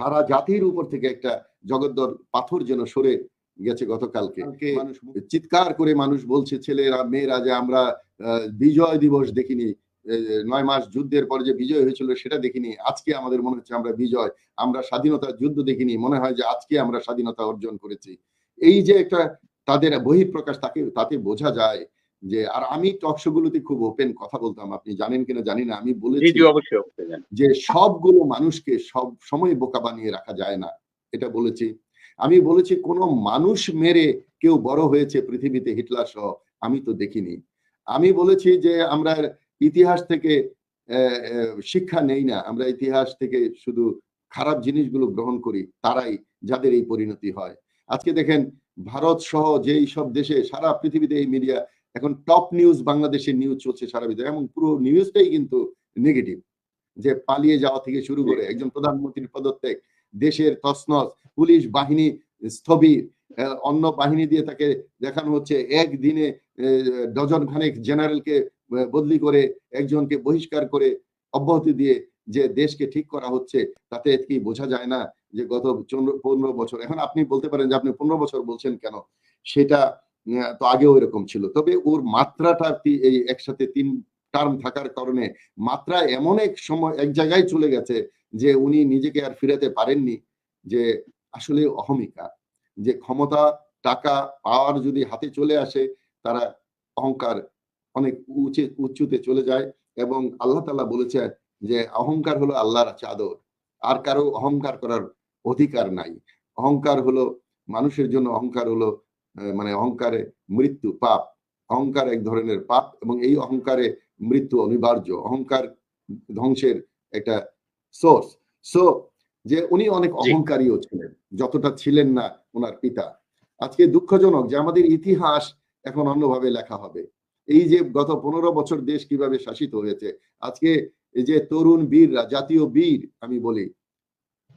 সারা জাতির উপর থেকে একটা জগদ্দর পাথর যেন সরে গেছে গতকালকে। চিৎকার করে মানুষ বলছে ছেলেরা মেয়েরা যে আমরা বিজয় দিবস দেখিনি নয় মাস যুদ্ধের পরে যে বিজয় হয়েছিল সেটা দেখিনি আজকে আমাদের মনে হচ্ছে আমরা বিজয় আমরা স্বাধীনতার যুদ্ধ দেখিনি মনে হয় যে আজকে আমরা স্বাধীনতা অর্জন করেছি। এই যে একটা তাদের বহিঃপ্রকাশ তাকে তাতে বোঝা যায় যে আর আমি টকশো গুলোতে খুব ওপেন কথা বলতাম আপনি জানেন কিনা জানি না আমি বলেছি। যে সবগুলো মানুষকে সব সময় বোকা বানিয়ে রাখা যায় না এটা বলেছি। আমি বলেছি কোনো মানুষ মেরে কেউ বড় হয়েছে পৃথিবীতে হিটলার সহ আমি তো দেখিনি। আমি বলেছি যে আমরা ইতিহাস থেকে শিক্ষা নেই না আমরা ইতিহাস থেকে শুধু খারাপ জিনিসগুলো গ্রহণ করি তারাই যাদের এই পরিণতি হয়। আজকে দেখেন ভারত সহ যেই সব দেশে সারা পৃথিবীতে এই মিডিয়া এখন টপ নিউজ বাংলাদেশের নিউজ চলছে সারা ভিতরে এবং পুরো নিউজটাই কিন্তু নেগেটিভ যে পালিয়ে যাওয়া থেকে শুরু করে একজন প্রধানমন্ত্রীর পদত্যাগ, দেশের তসনস পুলিশ বাহিনী স্থবির অন্য বাহিনী দিয়ে তাকে দেখানো হচ্ছে, একদিনে ডজন খানেক জেনারেলকে বদলি করে একজনকে বহিষ্কার করে অব্যাহতি দিয়ে যে দেশকে ঠিক করা হচ্ছে, তাতে কি বোঝা যায় না যে গত পনেরো বছর, এখন আপনি বলতে পারেন যে আপনি পনেরো বছর বলছেন কেন? সেটা তো আগেও এরকম ছিল। তবে ওর মাত্রাটা এই একসাথে তিন টার্ম থাকার কারণে মাত্রা এমন এক সময়, এক জায়গায় চলে গেছে যে উনি নিজেকে আর ফিরাতে পারেননি যে আসলে অহমিকা, যে ক্ষমতা, টাকা পাওয়ার যদি হাতে চলে আসে তারা অহংকার অনেক উঁচে, উঁচুতে চলে যায় এবং আল্লাহ তালা বলেছে যে অহংকার হলো আল্লাহর চাদর, আর কারও অহংকার করার অধিকার নাই। অহংকার হলো মানুষের জন্য অহংকার হলো মানে অহংকারে মৃত্যু পাপ। অহংকার এক ধরনের পাপ এবং এই অহংকারে মৃত্যু অনিবার্য। অহংকার ধ্বংসের একটা সোর্স সো যে উনি অনেক অহংকারীও ছিলেন যতটা ছিলেন না ওনার পিতা। আজকে দুঃখজনক যে আমাদের ইতিহাস এখন অন্যভাবে লেখা হবে। এই যে গত পনেরো বছর দেশ কীভাবে শাসিত হয়েছে আজকে এই যে তরুণ বীররা জাতীয় বীর আমি বলি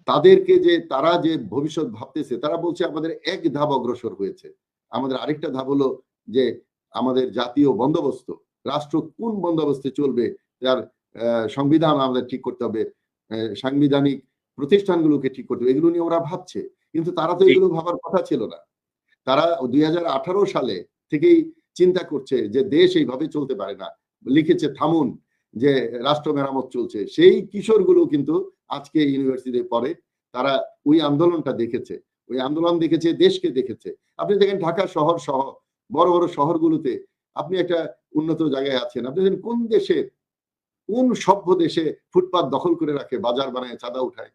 তাদেরকে যে তারা যে ভবিষ্যৎ ভাবতেছে তারা বলছে আমাদের এক ধাপ অগ্রসর হয়েছে। আমাদের আরেকটা ধাপ হলো যে আমাদের জাতীয় বন্দোবস্ত রাষ্ট্র কোন বন্দোবস্তে চলবে তার সংবিধান আমাদের ঠিক করতে হবে সাংবিধানিক প্রতিষ্ঠানগুলোকে ঠিক করতে হবে এগুলো নিয়ে ওরা ভাবছে। কিন্তু তারা তো এগুলো ভাবার কথা ছিল না। তারা দুই হাজার আঠারো সালে থেকেই চিন্তা করছে যে দেশ এইভাবে চলতে পারে না। লিখেছে থামুন যে রাষ্ট্র মেরামত চলছে, সেই কিশোরগুলো কিন্তু আজকে ইউনিভার্সিটিতে পড়ে। তারা ওই আন্দোলনটা দেখেছে। ওই আন্দোলন দেখেছে, দেশকে দেখেছে। আপনি দেখেন ঢাকা শহর সহ, বড় বড় শহরগুলোতে আপনি একটা উন্নত জায়গায় আছেন। আপনি দেখেন কোন দেশে, কোন সভ্য দেশে ফুটপাত দখল করে রাখে, বাজার বানায়, চাঁদা উঠায়।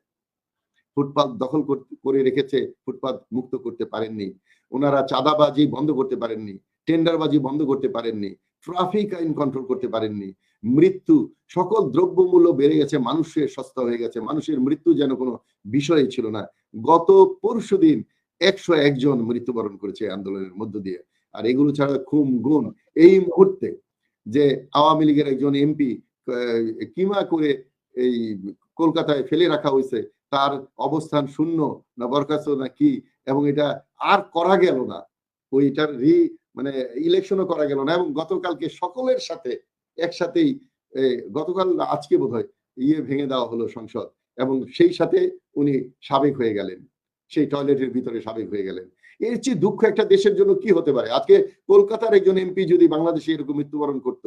ফুটপাত দখল করে রেখেছে, ফুটপাত মুক্ত করতে পারেননি। ওনারা চাঁদাবাজি বন্ধ করতে পারেননি, টেন্ডারবাজি বন্ধ করতে পারেননি। ট্রাফিক আইন কন্ট্রোল করতে পারেননি। মৃত্যু, সকল দ্রব্যমূল্য বেড়ে গেছে, মানুষের সস্তা হয়ে গেছে, মানুষের মৃত্যু যেন কোনো বিষয়ই ছিল না। গত পরশু দিন একশো একজন মৃত্যুবরণ করেছে আন্দোলনের মধ্য দিয়ে। আর এগুলো ছাড়া খুম গুণ। এই মুহূর্তে যে আওয়ামী লীগের একজন এমপি কিমা করে এই কলকাতায় ফেলে রাখা হয়েছে, তার অবস্থান শূন্য না বরখাস্ত না কি? এবং এটা আর করা গেল না। ওইটার রি মানে ইলেকশনও করা গেল না এবং গতকালকে সকলের সাথে একসাথেই গতকাল আজকে বোধহয় ইয়ে ভেঙে দেওয়া হলো সংসদ এবং সেই সাথে উনি সাবেক হয়ে গেলেন। সেই টয়লেটের ভিতরে সাবেক হয়ে গেলেন। এর চেয়ে দুঃখ একটা দেশের জন্য কি হতে পারে? আজকে কলকাতার একজন এমপি যদি বাংলাদেশে এরকম মৃত্যুবরণ করত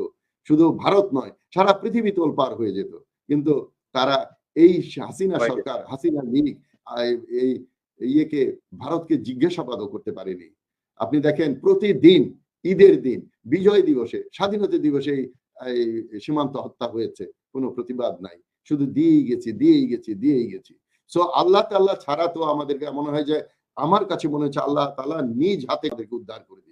শুধু ভারত নয় সারা পৃথিবী তোল পার হয়ে যেত। কিন্তু তারা এই হাসিনা সরকার হাসিনা লীগ এই ইয়েকে ভারতকে জিজ্ঞাসাবাদও করতে পারেনি। আপনি দেখেন প্রতিদিন ঈদের দিন, বিজয় দিবসে, স্বাধীনতা দিবসে এই- সীমান্ত হত্যা হয়েছে, কোনো প্রতিবাদ নাই। শুধু দিয়েই গেছি দিয়েই গেছি দিয়েই গেছি। সো আল্লাহ তাল্লাহ ছাড়া তো আমাদেরকে, মনে হয় যে আমার কাছে মনে হচ্ছে আল্লাহ তালা নিজ হাতে তাদেরকে উদ্ধার করে